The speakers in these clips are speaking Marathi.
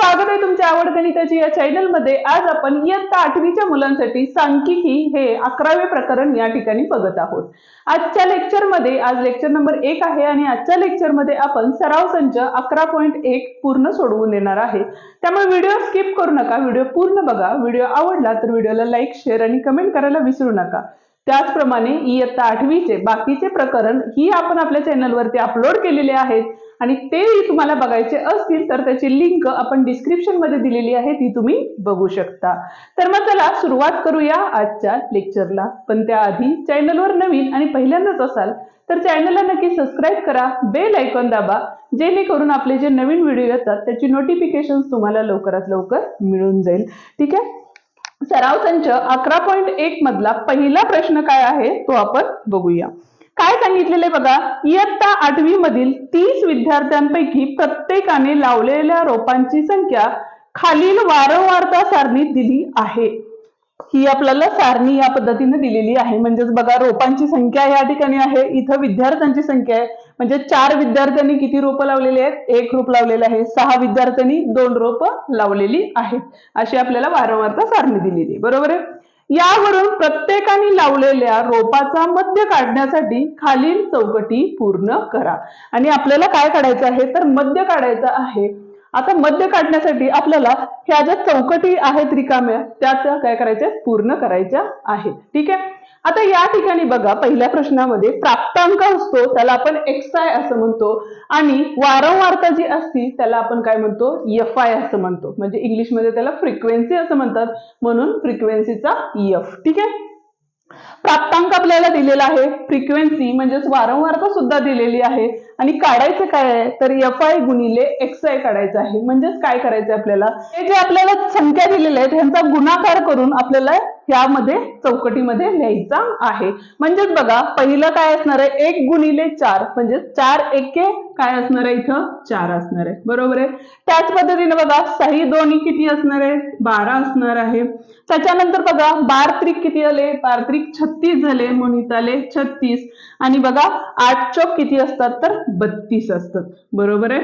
स्वागत आहे तुमच्या आवड गणिताची या चॅनलमध्ये. आज आपण इयत्ता आठवीच्या मुलांसाठी सांख्यिकी हे अकरावे प्रकरण या ठिकाणी बघत आहोत. आजच्या लेक्चरमध्ये आज लेक्चर नंबर एक आहे आणि आजच्या लेक्चरमध्ये आपण सराव संच अकरा पॉईंट एक पूर्ण सोडवून देणार आहे. त्यामुळे व्हिडिओ स्किप करू नका व्हिडिओ पूर्ण बघा. व्हिडिओ आवडला तर व्हिडिओला लाईक शेअर आणि कमेंट करायला विसरू नका. त्याचप्रमाणे इयत्ता आठवीचे बाकीचे प्रकरण ही आपण आपल्या चॅनलवरती अपलोड केलेले आहेत. आणि तेही तुम्हाला बघायचे असतील तर त्याची लिंक आपण डिस्क्रिप्शनमध्ये दिलेली आहे ती तुम्ही बघू शकता. तर मग चला सुरुवात करूया आजच्या लेक्चरला पण त्याआधी चॅनलवर नवीन आणि पहिल्यांदाच असाल तर चॅनलला नक्की सबस्क्राईब करा बेल ऐकॉन दाबा जेणेकरून आपले जे नवीन व्हिडिओ येतात त्याची नोटिफिकेशन तुम्हाला लवकरात लवकर मिळून जाईल. ठीक आहे? सराव संच अकरा पॉईंट एक मधला पहिला प्रश्न काय आहे तो आपण बघूया. काय सांगितलेले बघा? इयत्ता आठवी मधील तीस विद्यार्थ्यांपैकी प्रत्येकाने लावलेल्या रोपांची संख्या खालील वारंवारता सारणीत दिली आहे. ही आपल्याला सारणी या पद्धतीने दिलेली आहे. म्हणजेच बघा रोपांची संख्या या ठिकाणी आहे. इथं विद्यार्थ्यांची संख्या आहे. म्हणजे चार विद्यार्थ्यांनी किती रोपं लावलेली आहेत? एक रोप लावलेलं आहे. सहा विद्यार्थ्यांनी दोन रोपं लावलेली आहेत. अशी आपल्याला वारंवारता सारणी दिलेली आहे. बरोबर आहे? यावरून प्रत्येकाने लावलेल्या रोपाचा मध्य काढण्यासाठी खालील चौकटी पूर्ण करा. आणि आपल्याला काय काढायचं आहे? तर मध्य काढायचं आहे. आता मध्य काढण्यासाठी आपल्याला ह्या ज्या चौकटी आहेत रिकाम्या त्याचं त्या काय करायच्या? पूर्ण करायच्या आहेत ठीक आहे? आता या ठिकाणी बघा पहिल्या प्रश्नामध्ये प्राप्तांक असतो त्याला आपण एक्स आय असं म्हणतो. आणि वारंवारता जी असती त्याला आपण काय म्हणतो? एफ आय असं म्हणतो. म्हणजे इंग्लिशमध्ये त्याला फ्रिक्वेन्सी असं म्हणतात. म्हणून फ्रिक्वेन्सीचा एफ ठीक आहे? प्राप्तांक आपल्याला दिलेला आहे. फ्रिक्वेन्सी म्हणजेच वारंवारता सुद्धा दिलेली आहे. आणि काढायचं काय आहे? तर एफ आय गुणिले एक्स आय काढायचं आहे. म्हणजेच काय करायचं आपल्याला? हे जे आपल्याला संख्या दिलेल्या आहेत ह्यांचा गुणाकार करून आपल्याला यामध्ये चौकटीमध्ये लिहायचा आहे. म्हणजेच बघा पहिलं काय असणार आहे? एक गुणिले चार. म्हणजे चार एके काय असणार आहे इथं? चार असणार आहे. बरोबर आहे? त्याच पद्धतीने बघा सही दोन्ही किती असणार आहे? बारा असणार आहे. त्याच्यानंतर बघा बार त्रिक किती आले? बार त्रिक छत्तीस झाले म्हणून आले छत्तीस. आणि बघा आठ चौक किती असतात? तर बत्तीस असतात. बरोबर आहे?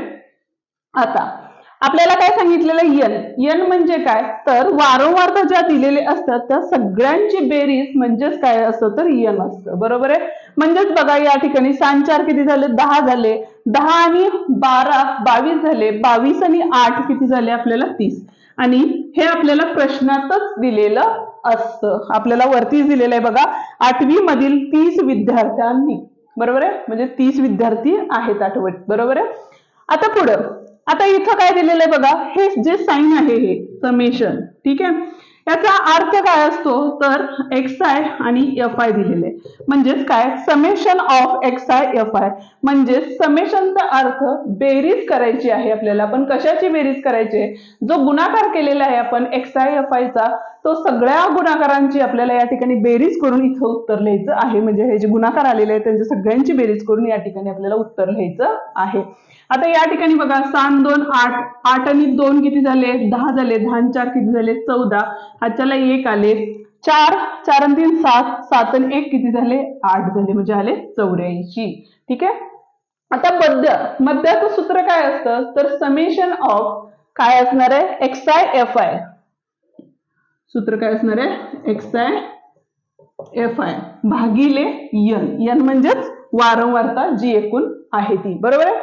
आता आपल्याला काय सांगितलेलं यन यन म्हणजे काय? तर वारंवारता ज्या दिलेले असतात त्या सगळ्यांची बेरीज म्हणजेच काय असतं? तर यन असतं. बरोबर आहे? म्हणजेच बघा या ठिकाणी सांचार किती झाले? दहा झाले. दहा आणि बारा बावीस झाले. बावीस आणि आठ किती झाले आपल्याला? तीस. आणि हे आपल्याला प्रश्नातच दिलेलं असतं. आपल्याला वरतीच दिलेलं आहे बघा. आठवी मधील तीस विद्यार्थ्यांनी. बरोबर आहे? म्हणजे तीस विद्यार्थी आहेत आठवत. बरोबर आहे? आता पुढं. आता इथं काय दिलेलं आहे बघा? हे जे साईन आहे हे समेशन ठीक आहे? याचा अर्थ काय असतो? तर एक्स आय आणि एफ आय दिलेले. म्हणजेच काय? Summation of X I F I म्हणजे समेशनचा अर्थ बेरीज करायची आहे आपल्याला. पण कशाची बेरीज करायची आहे? जो गुणाकार केलेला आहे आपण एक्स आय एफ आयचा तो सगळ्या गुणाकारांची आपल्याला या ठिकाणी बेरीज करून इथं उत्तर लिहायचं आहे. म्हणजे हे जे गुणाकार आलेले आहेत त्यांच्या सगळ्यांची बेरीज करून या ठिकाणी आपल्याला उत्तर लिहायचं आहे. आता या ठिकाणी बघा सात दोन आठ आठ आणि दोन किती झाले? दहा झाले. दहा चार किती झाले? चौदा. आजच्याला एक आले. चार चार आणि तीन सात. सात आणि एक किती झाले? आठ झाले. म्हणजे आले चौऱ्याऐंशी. ठीक आहे? आता मध्य मध्याचं सूत्र काय असतं? तर समेशन ऑफ काय असणार आहे? एक्स आय एफ आय सूत्र काय असणार आहे? एक्स आय एफ आय भागिले यन यन म्हणजेच वारंवारता जी एकूण आहे ती. बरोबर आहे?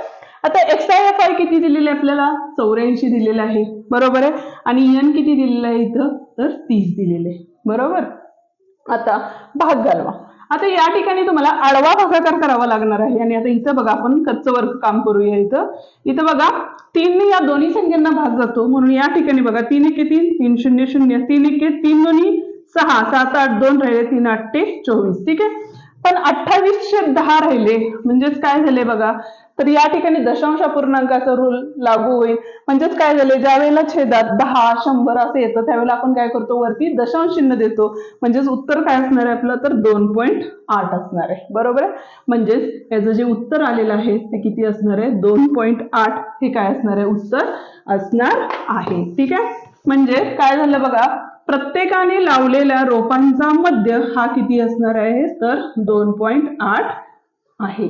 आता एक्स आय एफ आय किती दिलेली आहे आपल्याला? चौऱ्याऐंशी दिलेलं आहे. बरोबर आहे? आणि एन किती दिलेलं आहे इथं? तर तीस दिलेले. बरोबर? आता भाग घालवा. आता या ठिकाणी तुम्हाला आडवा भागाकार करावा लागणार आहे. आणि आता इथं बघा आपण कच्च वर्क काम करूया इथं. इथं बघा तीन या दोन्ही संख्यांना भाग जातो. म्हणून या ठिकाणी बघा तीन एके तीन तीन शून्य शून्य तीन एके तीन दोन्ही सहा सात आठ दोन राहिले तीन आठ ते चोवीस. ठीक आहे? पण अठ्ठावीसशे दहा राहिले. म्हणजेच काय झाले बघा? तर या ठिकाणी दशांश पूर्णांकाचा रूल लागू होईल. म्हणजेच काय झाले? ज्या वेळेला छेदात दहा शंभर असं येतं त्यावेळेला आपण काय करतो? वरती दशांश चिन्ह देतो. म्हणजेच उत्तर काय असणार आहे आपलं? तर दोन पॉईंट आठ असणार आहे. बरोबर? आहे म्हणजेच याचं जे उत्तर आलेलं आहे ते किती असणार आहे? दोन पॉईंट आठ हे काय असणार आहे? उत्तर असणार आहे. ठीक आहे? म्हणजे काय झालं बघा? प्रत्येकाने लावलेल्या रोपांचा मध्य हा किती असणार आहे? तर दोन पॉईंट आठ आहे.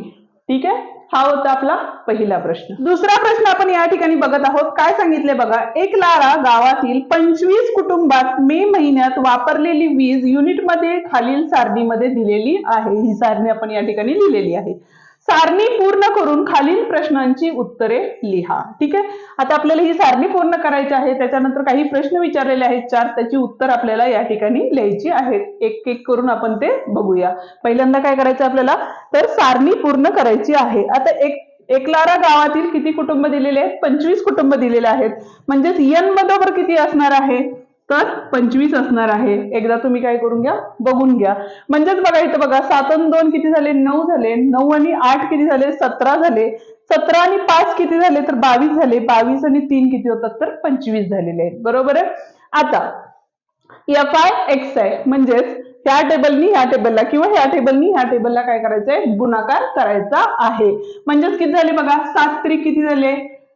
ठीक आहे? हा होता आपला पहिला प्रश्न. दुसरा प्रश्न आपण या ठिकाणी बघत आहोत. काय सांगितले बघा? एक लारा गावातील पंचवीस कुटुंबात मे महिन्यात वापरलेली वीज युनिटमध्ये खालील सारणीमध्ये दिलेली आहे. ही सारणी आपण या ठिकाणी लिहिलेली आहे. सारणी पूर्ण करून खालील प्रश्नांची उत्तरे लिहा. ठीक आहे? आता आपल्याला ही सारणी पूर्ण करायची आहे. त्याच्यानंतर काही प्रश्न विचारलेले आहेत. चार त्याची उत्तर आपल्याला या ठिकाणी लिहायची आहेत. एक एक करून आपण ते बघूया. पहिल्यांदा काय करायचं आपल्याला? तर सारणी पूर्ण करायची आहे. आता एक एकलारा गावातील किती कुटुंब दिलेले आहेत? पंचवीस कुटुंब दिलेले आहेत. म्हणजेच यन बरोबर किती असणार आहे? तर पंचवीस असणार आहे. एकदा तुम्ही काय करून घ्या बघून घ्या. म्हणजेच बघा इथं बघा सात आणि दोन किती झाले? नऊ झाले. नऊ आणि आठ किती झाले? सतरा झाले. सतरा आणि पाच किती झाले? तर बावीस झाले. बावीस आणि तीन किती होतात? तर पंचवीस झालेले आहेत. बरोबर आहे? आता एफ आय एक्स आय म्हणजेच ह्या टेबलनी ह्या टेबलला किंवा ह्या टेबलनी ह्या टेबलला काय करायचंय? गुणाकार करायचा आहे. म्हणजेच किती झाले बघा? सात तरी किती झाले?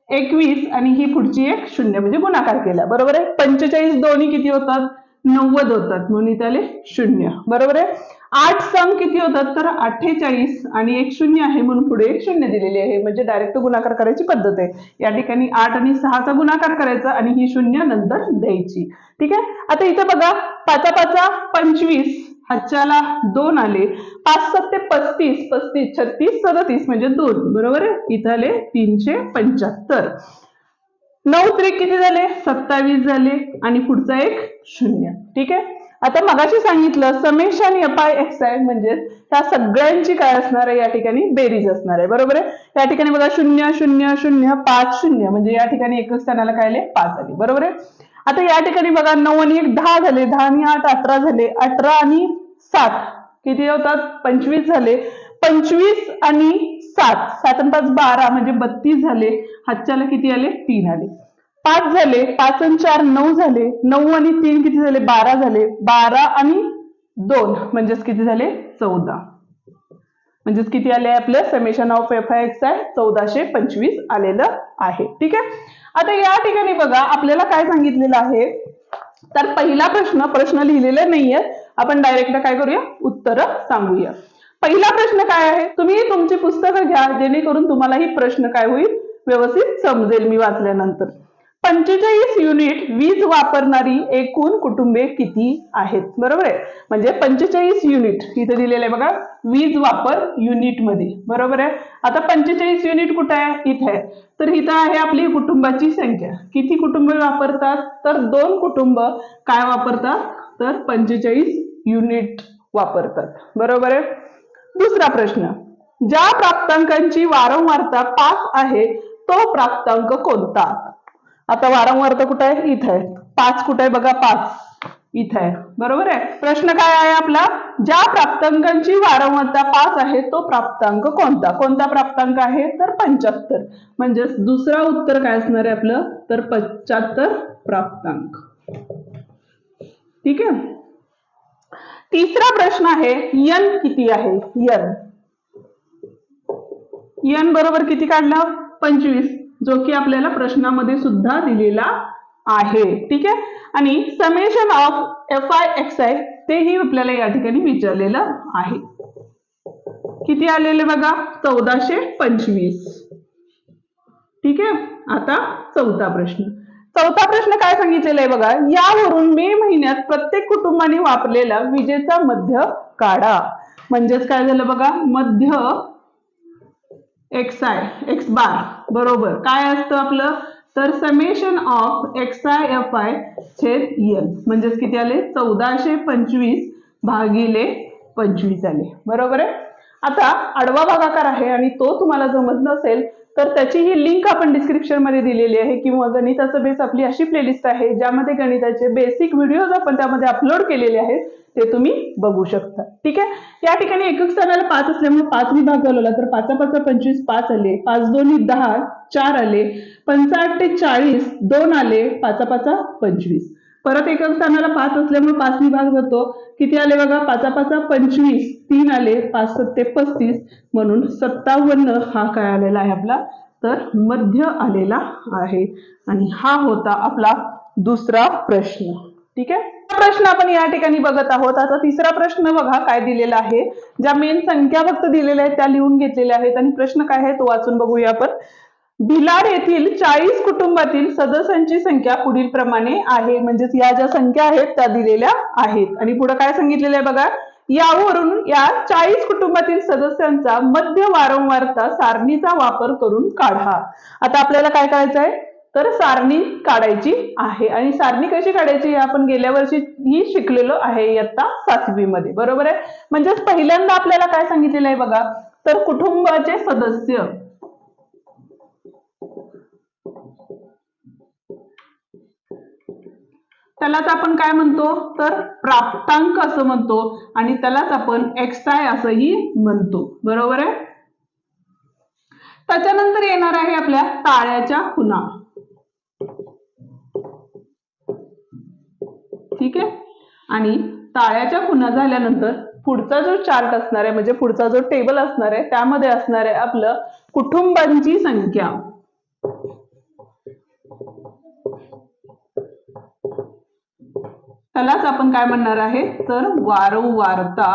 एकवीस आणि ही पुढची एक शून्य म्हणजे गुणाकार केला. बरोबर आहे? पंचेचाळीस दोन्ही किती होतात? नव्वद होतात. म्हणून इथे आले शून्य. बरोबर आहे? आठ सम किती होतात? तर अठ्ठेचाळीस आणि एक शून्य आहे म्हणून पुढे एक शून्य दिलेली आहे. म्हणजे डायरेक्ट गुणाकार करायची पद्धत आहे. या ठिकाणी आठ आणि सहाचा गुणाकार करायचा आणि ही शून्य नंतर द्यायची. ठीक आहे? आता इथं बघा पाचा पाचा पंचवीस हातच्याला दोन आले. पाच सत्ते पस्तीस पस्तीस छत्तीस सदतीस म्हणजे दोन. बरोबर आहे? इथं आले तीनशे पंच्याहत्तर. नऊ त्रिक किती झाले? सत्तावीस झाले. आणि पुढचा एक शून्य. ठीक आहे? आता मगाशी सांगितलं summation F I X I म्हणजेच सगळ्यांची काय असणार आहे? या ठिकाणी बेरीज असणार आहे. बरोबर आहे? या ठिकाणी बघा शून्य शून्य शून्य पाच शून्य. म्हणजे या ठिकाणी एकच स्थानाला काय आले? पाच आले. बरोबर आहे? आता या ठिकाणी बघा नऊ आणि एक दहा झाले दहा आणि आठ अठरा झाले अठरा आणि सात. किती होतात? पंचवीस झाले. पंचवीस आणि सात. सात आणि पाच बारा म्हणजे बत्तीस झाले. हातच्याला किती आले? तीन आले. पाच झाले पाच आणि चार नऊ झाले. नऊ आणि तीन किती झाले? बारा झाले. बारा आणि दोन म्हणजेच किती झाले? चौदा. म्हणजेच किती आले आपलं? Summation of F I X I चौदाशे पंचवीस आलेलं आहे. ठीक आहे? आता या ठिकाणी बघा आपल्याला काय सांगितलेलं आहे? तर पहिला प्रश्न प्रश्न लिहिलेला नाहीये. आपण डायरेक्ट काय करूया? उत्तर सांगूया. पहिला प्रश्न काय आहे? तुम्ही तुमची पुस्तकं घ्या. जेणेकरून तुम्हाला ही प्रश्न काय होईल? व्यवस्थित समजेल मी वाचल्यानंतर. पंचेचाळीस युनिट वीज वापरणारी एकूण कुटुंबे किती आहेत? बरोबर आहे? म्हणजे पंचेचाळीस युनिट इथे दिलेलं आहे बघा वीज वापर युनिटमध्ये बरोबर आहे? आता पंचेचाळीस युनिट कुठं आहे? इथे आहे. तर इथं आहे आपली कुटुंबाची संख्या. किती कुटुंब वापरतात? तर दोन कुटुंब काय वापरतात? तर पंचेचाळीस युनिट वापरतात. बरोबर आहे? दुसरा प्रश्न. ज्या प्राप्तांकांची वारंवारता पाच आहे तो प्राप्तांक कोणता? आता वारंवारता कुठं आहे? इथं आहे. पाच कुठं आहे बघा? पाच. इथं आहे. बरोबर आहे? प्रश्न काय आहे आपला? ज्या प्राप्तांकांची वारंवारता पाच आहे तो प्राप्तांक कोणता? कोणता प्राप्तांक आहे? तर पंच्याहत्तर. म्हणजेच दुसरा उत्तर काय असणार आहे आपलं? तर पंच्याहत्तर प्राप्तांक. ठीक आहे? तिसरा प्रश्न आहे यन किती आहे? यन. यन बरोबर किती काढलं? पंचवीस. जो की आपल्याला प्रश्नामध्ये सुद्धा दिलेला आहे. ठीक आहे? आणि summation of F I X I तेही आपल्याला या ठिकाणी विचारलेलं आहे. किती आलेले बघा? चौदाशे पंचवीस. ठीक आहे? आता चौथा प्रश्न. चौथा प्रश्न काय सांगितलेला आहे बघा? यावरून मे महिन्यात प्रत्येक कुटुंबाने वापरलेला विजेचा मध्य काढा. म्हणजेच काय झालं बघा? मध्य एक्स आय एक्स बार बरोबर. काय असतं आपलं? तर summation of X I F I छेद एन म्हणजेच किती आले? चौदाशे पंचवीस भागिले पंचवीस आले. बरोबर आहे? आता आडवा भागाकार आहे आणि तो तुम्हाला जमत नसेल तर त्याची ही लिंक आपण डिस्क्रिप्शनमध्ये दिलेली आहे. किंवा गणिताचं बेस आपली अशी प्लेलिस्ट आहे ज्यामध्ये गणिताचे बेसिक व्हिडिओज आपण त्यामध्ये अपलोड केलेले आहेत ते तुम्ही बघू शकता. ठीक आहे? या ठिकाणी एकक स्थानाला पाच असल्यामुळे पाच विभाग घालवला. तर पाचा पाचा पंचवीस पाच आले पाच दोन्ही दहा चार आले पंचाआठ ते चाळीस दोन आले पाचा पाचा पंचवीस. परत एकक स्थानाला पाच असल्यामुळे पाच विभाग जातो. किती आले बघा? पाचा पाचा पंचवीस तीन आले पाच सत्ते पस्तीस. म्हणून सत्तावन्न हा काय आलेला आहे आपला? तर मध्य आलेला आहे. आणि हा होता आपला दुसरा प्रश्न. ठीक आहे? हा प्रश्न आपण या ठिकाणी बघत आहोत. आता तिसरा प्रश्न बघा काय दिलेला आहे. ज्या मेन संख्या फक्त दिलेल्या आहेत त्या लिहून घेतलेल्या आहेत. आणि प्रश्न काय आहे तो वाचून बघूया आपण. भिलाड येथील चाळीस कुटुंबातील सदस्यांची संख्या पुढील प्रमाणे आहे. म्हणजेच या ज्या संख्या आहेत त्या दिलेल्या आहेत. आणि पुढे काय सांगितलेलं आहे बघा? यावरून या चाळीस कुटुंबातील सदस्यांचा मध्य वारंवारता सारणीचा वापर करून काढा. आता आपल्याला काय करायचं आहे? तर सारणी काढायची आहे. आणि सारणी कशी काढायची? आपण गेल्या वर्षी ही शिकलेलो आहे इयत्ता सातवीमध्ये. बरोबर आहे? म्हणजेच पहिल्यांदा आपल्याला काय सांगितलेलं आहे बघा? तर कुटुंबाचे सदस्य त्यालाच आपण काय म्हणतो? तर प्राप्तांक असं म्हणतो. आणि त्यालाच आपण एक्साय असंही म्हणतो. बरोबर आहे? त्याच्यानंतर येणार आहे आपल्या ताळ्याच्या खुणा ठीक आहे? आणि ताळ्याच्या खुणा झाल्यानंतर पुढचा जो चार्ट असणार आहे म्हणजे पुढचा जो टेबल असणार आहे त्यामध्ये असणार आहे आपलं कुटुंबांची संख्या. त्यालाच आपण काय म्हणणार आहे? तर वारंवारता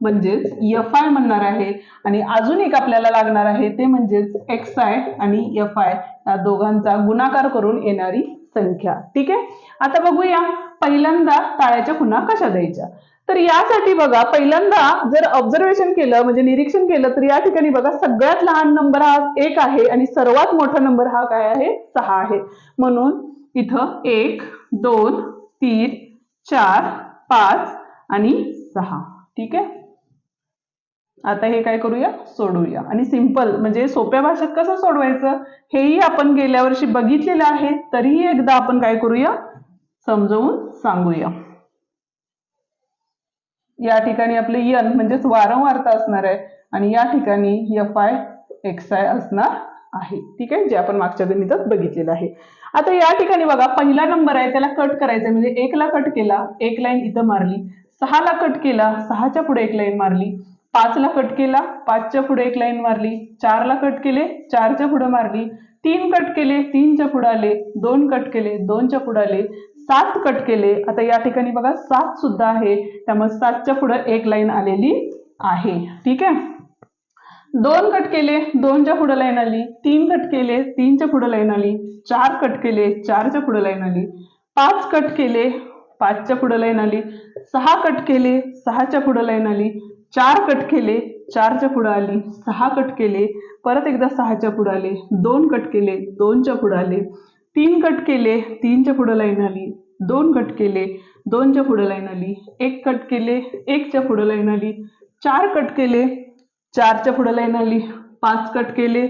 म्हणजेच एफ आय म्हणणार आहे. आणि अजून एक आपल्याला लागणार आहे ते म्हणजेच एक्स आय आणि एफ आय या दोघांचा गुणाकार करून येणारी संख्या. ठीक आहे? आता बघूया पहिल्यांदा ताळ्याच्या खुणा कशा द्यायच्या? तर यासाठी बघा पहिल्यांदा जर ऑब्झर्वेशन केलं म्हणजे निरीक्षण केलं तर या ठिकाणी बघा सगळ्यात लहान नंबर हा एक आहे आणि सर्वात मोठा नंबर हा काय आहे? सहा आहे. म्हणून इथं एक दोन तीन चार पाच आणि सहा. ठीक आहे? आता हे काय करूया? सोडवूया आणि सिंपल म्हणजे सोप्या भाषेत कसं सोडवायचं? हेही आपण गेल्या वर्षी बघितलेलं आहे. तरीही एकदा आपण काय करूया? समजवून सांगूया. या ठिकाणी आपले यन म्हणजेच वारंवारता असणार आहे. आणि या ठिकाणी एफ आय एक्स आय असणार आहे. ठीक आहे? जे आपण मागच्या गणितात बघितलेलं आहे. आता या ठिकाणी बघा पहिला नंबर आहे त्याला कट करायचा म्हणजे एकला कट केला एक लाईन इथं मारली. सहाला कट केला सहाच्या पुढे एक लाईन मारली. पाचला कट केला पाचच्या पुढे एक लाईन मारली. चारला कट केले चारच्या पुढे मारली. तीन कट केले तीनच्या पुढे आले. दोन कट केले दोनच्या पुढे आले. सात कट केले. आता या ठिकाणी बघा सात सुद्धा आहे. त्यामुळे सातच्या पुढे एक लाईन आलेली आहे. ठीक आहे? दोन कट केले दोनच्या पुढे लाईन आली तीन कट केले तीनच्या पुढे लाईन आली चार कट केले चारच्या पुढे लाईन आली पाच कट केले पाचच्या पुढे लाईन आली सहा कट केले सहाच्या पुढे लाईन आली चार कट केले चारच्या पुढे आली सहा कट केले परत एकदा सहाच्या पुढे आले दोन कट केले दोनच्या पुढे आले तीन कट केले तीनच्या पुढे लाईन आली दोन कट केले दोनच्या पुढे लाईन आली एक कट केले एकच्या पुढे लाईन आली चार कट केले चारच्या पुढे लाईन आली पाच कट केले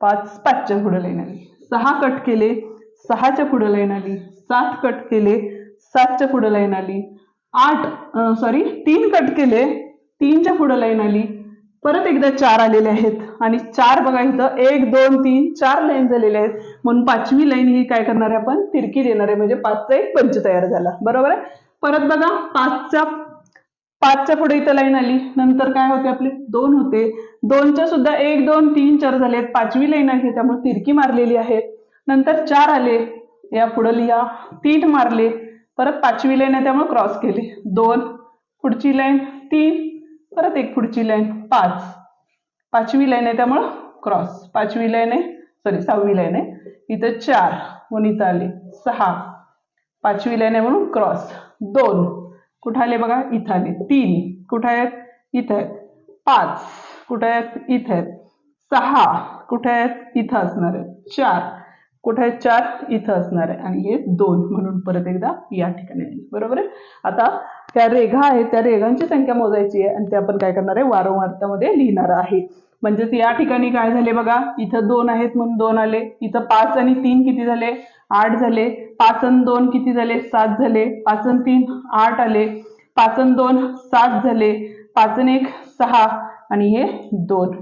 पाच पाचच्या पुढे लाईन आली. सहा कट केले सहाच्या पुढे लाईन आली सात कट केले सातच्या पुढे लाईन आली आठ सॉरी तीन कट केले तीनच्या पुढे लाईन आली. परत एकदा चार आलेले आहेत आणि चार बघा इथं एक दोन तीन चार लाईन झालेले आहेत. म्हणून पाचवी लाईन ही काय करणार आहे आपण? तिरकी देणार आहे. म्हणजे पाचचा एक पंच तयार झाला. बरोबर आहे? परत बघा पाचच्या पाचच्या पुढे इथं लाईन आली. नंतर काय होते आपले? दोन होते. दोनच्या सुद्धा एक दोन तीन चार झाले आहेत. पाचवी लाईन आहे त्यामुळे तिरकी मारलेली आहे. नंतर चार आले. या पुढे लिहा. तीन मारले. परत पाचवी लाईन आहे त्यामुळे क्रॉस केले. दोन. पुढची लाईन तीन. परत एक पुढची लाईन पाच. पाचवी लाईन आहे त्यामुळं क्रॉस पाचवी लाईन आहे सॉरी सहावी लाईन आहे. इथं चार. म्हणून इथं आली. सहा. पाचवी लाईन आहे म्हणून क्रॉस दोन. कुठं आले बघा? इथं आले तीन. कुठं आहेत? इथं आहेत. पाच. कुठं आहेत? इथं आहेत. सहा. कुठे आहेत? इथं असणार आहेत. चार. कुठे आहेत? चार. इथं असणार आहे. आणि हे दोन म्हणून परत एकदा या ठिकाणी बरोबर आहे? आता त्या रेघा आहेत त्या रेघांची संख्या मोजायची आहे आणि ते आपण काय करणार आहे वारंवारतामध्ये लिहिणार आहे. म्हणजेच या ठिकाणी काय झाले बघा इथं दोन आहेत म्हणून दोन आले इथं पाच आणि तीन किती झाले? आठ झाले. पाच आणि दोन किती झाले? सात झाले. पाच आणि तीन आठ आले. पाच आणि दोन सात झाले. पाच आणि एक सहा आणि हे दोन.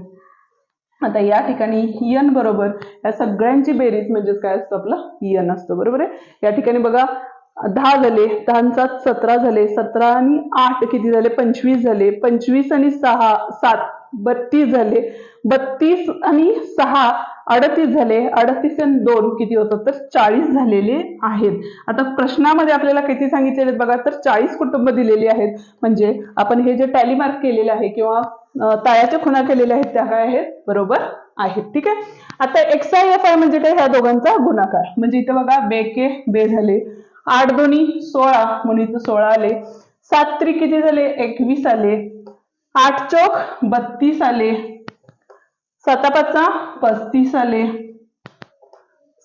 आता या ठिकाणी यन बरोबर या सगळ्यांची बेरीज म्हणजेच काय असतं आपलं? यन असतं बरोबर आहे? या ठिकाणी बघा दहा झाले दहांचा सतरा झाले सतरा आणि आठ किती झाले? पंचवीस झाले. पंचवीस आणि सहा सात बत्तीस झाले. बत्तीस आणि सहा अडतीस झाले. अडतीस आणि दोन किती होतात? तर चाळीस झालेले आहेत. आता प्रश्नामध्ये आपल्याला किती सांगितलेले बघा तर चाळीस कुटुंब दिलेली आहेत. म्हणजे आपण हे जे टॅली मार्क केलेले आहे किंवा ताळ्याच्या खुणा केलेल्या आहेत त्या काय आहेत? बरोबर आहेत. ठीक आहे? आता एक्स आय एफ आय म्हणजे काय? ह्या दोघांचा गुणाकार. म्हणजे इथं बघा बेके बे झाले. आठ दोन्ही सोळा. म्हणून इथं सोळा आले. सात त्रिक किती झाले एकवीस आले. आठ चौक बत्तीस आले. सातापाचा पस्तीस आले.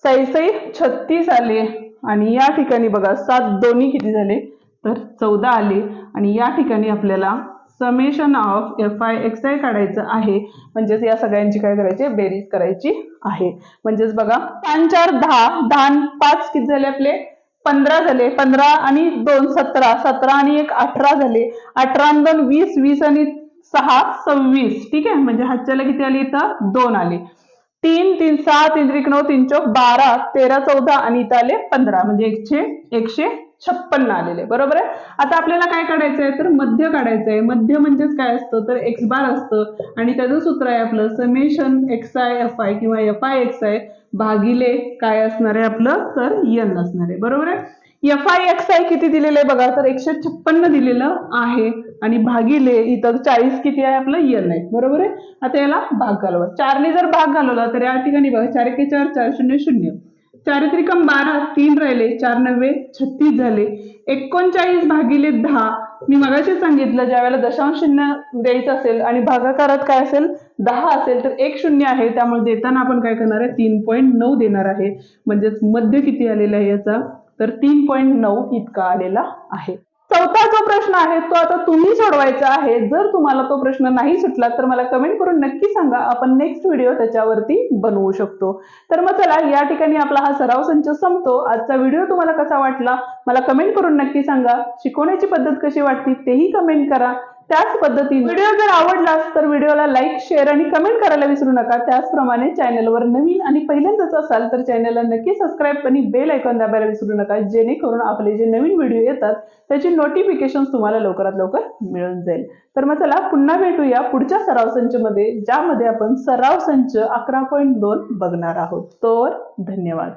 सैसई छत्तीस आले. आणि या ठिकाणी बघा सात दोन्ही किती झाले? तर चौदा आले. आणि या ठिकाणी आपल्याला summation of F I X I काढायचं आहे. म्हणजेच या सगळ्यांची काय करायची? बेरीज करायची आहे. म्हणजेच बघा पाच चार दहा. दहा पाच किती झाले आपले? पंधरा झाले पंधरा आणि दोन सतरा सतरा आणि एक अठरा झाले. अठरा आणि दोन वीस वीस आणि सहा सव्वीस. ठीक आहे? म्हणजे हातच्याला किती आली इथं? दोन आले. तीन तीन सहा तीन त्रिक नऊ तीन चौक बारा तेरा चौदा आणि इथं आले पंधरा. म्हणजे एकशे एकशे छप्पन्न आलेले बरोबर आहे? आता आपल्याला काय काढायचं आहे? तर मध्य काढायचं आहे. मध्य म्हणजेच काय असतं? तर एक्स बार असतं. आणि त्याचं सूत्र आहे आपलं summation X I F I किंवा एफ आय एक्स आय भागिले काय असणार आहे आपलं? तर यन असणार आहे. बरोबर आहे? एफ आय एक्स आय किती दिलेलं आहे बघा? तर एकशे छप्पन्न दिलेलं आहे. आणि भागिले इथं चाळीस किती आहे आपलं? यन आहे. बरोबर आहे? आता याला भाग घालवा. चारने जर भाग घालवला तर या ठिकाणी बघा चार एके चार चार शून्य शून्य. चार त्रिकम बारा तीन राहिले चार नव्वे छत्तीस झाले. एकोणचाळीस भागिले दहा. मी मगाशी सांगितलं ज्या वेळेला दशांश शून्य द्यायचं असेल आणि भागाकारात काय असेल? दहा असेल तर एक शून्य आहे. त्यामुळे देताना आपण काय करणार आहे? तीन पॉईंट नऊ देणार आहे. म्हणजेच मध्य किती आलेला आहे याचा? तर तीन पॉईंट नऊ इतका आलेला आहे. चौथा जो प्रश्न आहे तो आता तुम्ही सोडवायचा आहे. जर तुम्हाला तो प्रश्न नाही सुटला तर मला कमेंट करून नक्की सांगा. आपण नेक्स्ट व्हिडिओ त्याच्यावरती बनवू शकतो. तर मग चला या ठिकाणी आपला हा सराव संच संपतो. आजचा व्हिडिओ तुम्हाला कसा वाटला मला कमेंट करून नक्की सांगा. शिकवण्याची पद्धत कशी वाटली तेही कमेंट करा. त्याच पद्धतीने व्हिडिओ जर आवडलास तर व्हिडिओला लाईक शेअर आणि कमेंट करायला विसरू नका. त्याचप्रमाणे चॅनलवर नवीन आणि पहिल्यांदाच असाल तर चॅनलला नक्की सबस्क्राईब आणि बेल ऐकून दाबायला विसरू नका जेणेकरून आपले जे नवीन व्हिडिओ येतात त्याची नोटिफिकेशन तुम्हाला लवकरात लवकर मिळून जाईल. तर मग चला पुन्हा भेटूया पुढच्या सराव संचमध्ये ज्यामध्ये आपण सराव संच अकरा पॉईंट दोन बघणार आहोत. तर धन्यवाद.